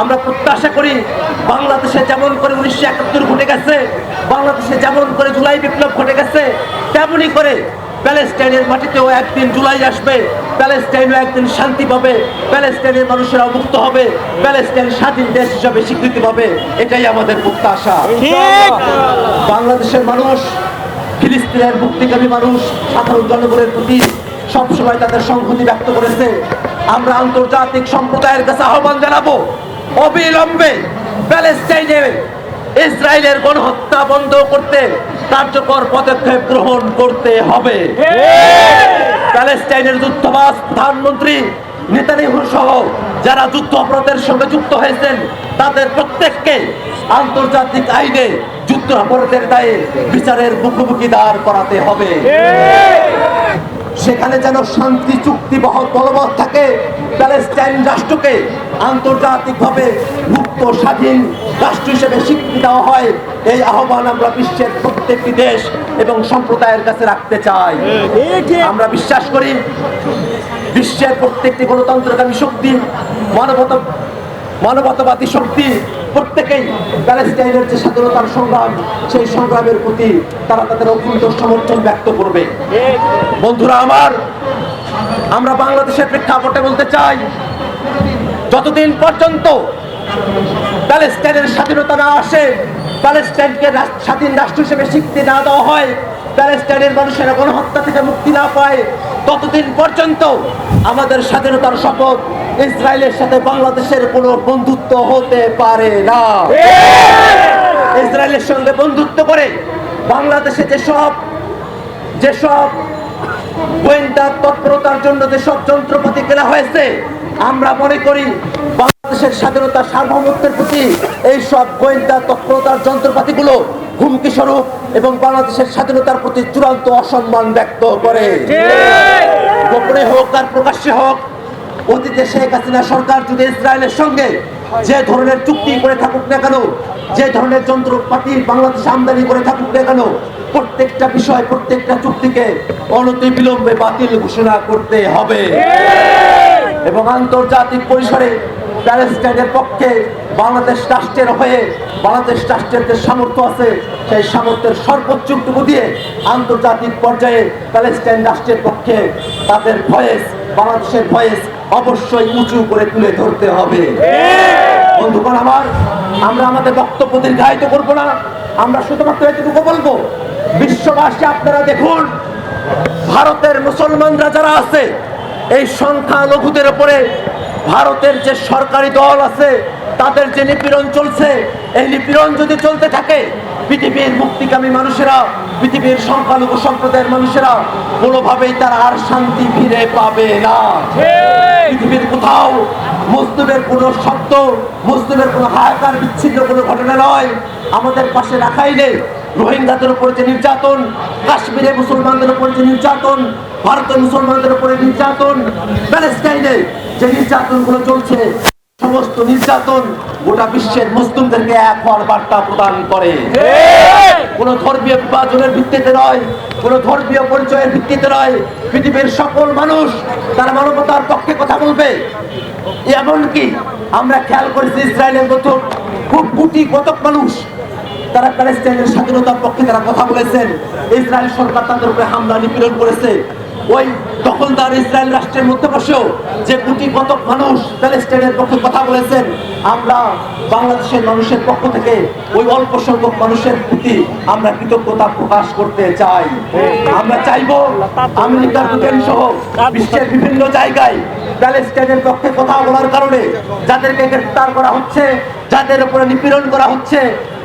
আমরা প্রত্যাশা করি বাংলাদেশে যেমন করে উনিশশো একাত্তর ঘটে গেছে বাংলাদেশে যেমন করে জুলাই বিপ্লব ঘটে গেছে তেমনই করে প্যালেস্টাইনের মাটিতেও একদিন জুলাই আসবে প্যালেস্টাইনও একদিন শান্তি পাবে প্যালেস্টাইনের মানুষেরা মুক্ত হবে প্যালেস্টাইন স্বাধীন দেশ হিসাবে স্বীকৃতি পাবে এটাই আমাদের প্রত্যাশা। বাংলাদেশের মানুষ ফিলিস্তিনের মুক্তিকামী মানুষ সাধারণ জনগণের প্রতি সবসময় তাদের সংহতি ব্যক্ত করেছে। আমরা আন্তর্জাতিক সম্প্রদায়ের কাছে আহ্বান জানাব অবিলম্বে প্যালেস্টাইনে ইসরায়েলের গণহত্যা বন্ধ করতে কার্যকর পদক্ষেপ গ্রহণ করতে হবে। প্যালেস্টাইনের যুদ্ধবাস প্রধানমন্ত্রী নেতানিয়াহু সহ যারা যুদ্ধ অপরাধের সঙ্গে যুক্ত হয়েছেন, তাদের প্রত্যেককে আন্তর্জাতিক আইনে যুদ্ধ অপরাধের দায়ে বিচারের মুখোমুখি দাঁড় করাতে হবে। সেখানে যেন শান্তি, চুক্তি বলবৎ থাকে। প্যালেস্টাইন রাষ্ট্রকে আন্তর্জাতিকভাবে মুক্ত, স্বাধীন রাষ্ট্র হিসেবে স্বীকৃতি দেওয়া হয়। এই আহ্বান আমরা বিশ্বের প্রত্যেকটি দেশ এবং সম্প্রদায়ের কাছে রাখতে চাই। আমরা বিশ্বাস করি, বিশ্বের প্রত্যেকটি গণতন্ত্রকামী শক্তি, মানবতা মানবতাবাদী শক্তি প্রত্যেকেই প্যালেস্টাইনের যে স্বাধীনতার সংগ্রাম, সেই সংগ্রামের প্রতি তারা তাদের অকুণ্ঠ সমর্থন ব্যক্ত করবে। বন্ধুরা আমার, আমরা বাংলাদেশের প্রেক্ষাপটে বলতে চাই, যতদিন পর্যন্ত প্যালেস্টাইনের স্বাধীনতা না আসে, প্যালেস্টাইনকে স্বাধীন রাষ্ট্র হিসেবে স্বীকৃতি না দেওয়া হয় প্যালেস্টাইনের মানুষেরা গণহত্যা থেকে মুক্তি না পায়। ততদিন পর্যন্ত আমাদের স্বাধীনতার শপথ ইসরায়েলের সাথে বাংলাদেশের কোনো বন্ধুত্ব হতে পারে না। ইসরায়েলের সঙ্গে বন্ধুত্ব করে বাংলাদেশে যেসব যেসব গোয়েন্দা তৎপরতার জন্য যেসব যন্ত্রপাতি কেনা হয়েছে, আমরা মনে করি বাংলাদেশের স্বাধীনতা সার্বভৌমত্বের প্রতি এই সব গোয়েন্দা তৎপরতার যন্ত্রপাতিগুলো হুমকি স্বরূপ এবং বাংলাদেশের স্বাধীনতার প্রতি চূড়ান্ত অসম্মান ব্যক্ত করে। গোপনে হোক আর প্রকাশ্যে হোক অতীতে শেখ হাসিনা সরকার যদি ইসরায়েলের সঙ্গে যে ধরনের চুক্তি করে থাকুক না কেন যে ধরনের যন্ত্রপাতি বাংলাদেশে আমদানি করে থাকুক না কেন প্রত্যেকটা বিষয় প্রত্যেকটা চুক্তিকে অনতি বিলম্বে বাতিল ঘোষণা করতে হবে। এবং আন্তর্জাতিক পরিসরে প্যালেস্টাইনের পক্ষে বাংলাদেশ রাষ্ট্রের হয়ে বাংলাদেশ রাষ্ট্রের যে সামর্থ্য আছে, সেই সামর্থ্যের সর্বোচ্চ টুকু দিয়ে আন্তর্জাতিক পর্যায়ে প্যালেস্টাইন রাষ্ট্রের পক্ষে তাদের ভয়েস, বাংলাদেশের ভয়েস অবশ্যই উঁচু করে তুলে ধরতে হবে। বন্ধুগণ আমার, আমরা আমাদের বক্তব্য দীর্ঘায়িত করব না। আমরা শুধুমাত্র এটুকু বলব, বিশ্ববাসী আপনারা দেখুন, ভারতের মুসলমানরা যারা আছে, এই সংখ্যালঘুদের উপরে ভারতের যে সরকারি দল আছে তাদের যে নিপীড়ন চলছে এই নিপীড়ন যদি চলতে থাকে পৃথিবীর মুক্তিকামী মানুষেরা পৃথিবীর সংখ্যালঘু সম্প্রদায়ের মানুষেরা কোনোভাবেই তারা আর শান্তি ফিরে পাবে না। পৃথিবীর কোথাও মুসলিমের কোনো শব্দ মুসলিমের কোনো হাহাকার বিচ্ছিন্ন কোনো ঘটনা নয়। আমাদের পাশে রাখাইলে রোহিঙ্গাদের উপর যে নির্যাতন কাশ্মীরে মুসলমানদের উপর যে নির্যাতন ভারতের মুসলমানদের উপরে নির্যাতন প্যালেস্টাইনে যে নির্যাতনগুলো চলছে, সমস্ত নির্যাতন গোটা বিশ্বের মুসলিমদেরকে এক হওয়ার বার্তা প্রদান করে। কোন ধর্মীয় বিভাজনের ভিত্তিতে নয়, কোন ধর্মীয় পরিচয়ের ভিত্তিতে নয়। পৃথিবীর সকল মানুষ তার মানবতার পক্ষে কথা বলবে। এমনকি আমরা খেয়াল করেছি ইসরায়েলের মতো খুব কোটি কতক মানুষ, তারা প্যালেস্টাইনের স্বাধীনতার পক্ষে তারা কথা বলেছেন। ইসরায়েল সরকার তাদের উপরে হামলা নিপীড়ন করেছে। ওই দখলদার ইসরায়েল রাষ্ট্রের মধ্যে বসেও যে কোটি কতক মানুষ প্যালেস্টাইনের পক্ষে কথা বলেছেন, আমরা বাংলাদেশের মানুষের পক্ষ থেকে ওই অল্প সংখ্যক মানুষের প্রতি আমরা কৃতজ্ঞতা প্রকাশ করতে চাই। আমরা চাইব আমেরিকার ব্রিটেন সহ বিশ্বের বিভিন্ন জায়গায় প্যালেস্টাইনের পক্ষে কথা বলার কারণে যাদেরকে গ্রেফতার করা হচ্ছে, যাদের উপরে নিপীড়ন করা হচ্ছে,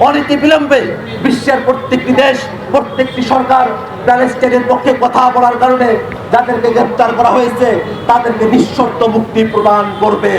অনীতি বিলম্বে বিশ্বের প্রত্যেকটি দেশ, প্রত্যেকটি সরকার প্যালেস্টাইনের পক্ষে কথা বলার কারণে যাদেরকে গ্রেফতার করা হয়েছে, তাদেরকে নিঃশর্ত মুক্তি প্রদান করবে।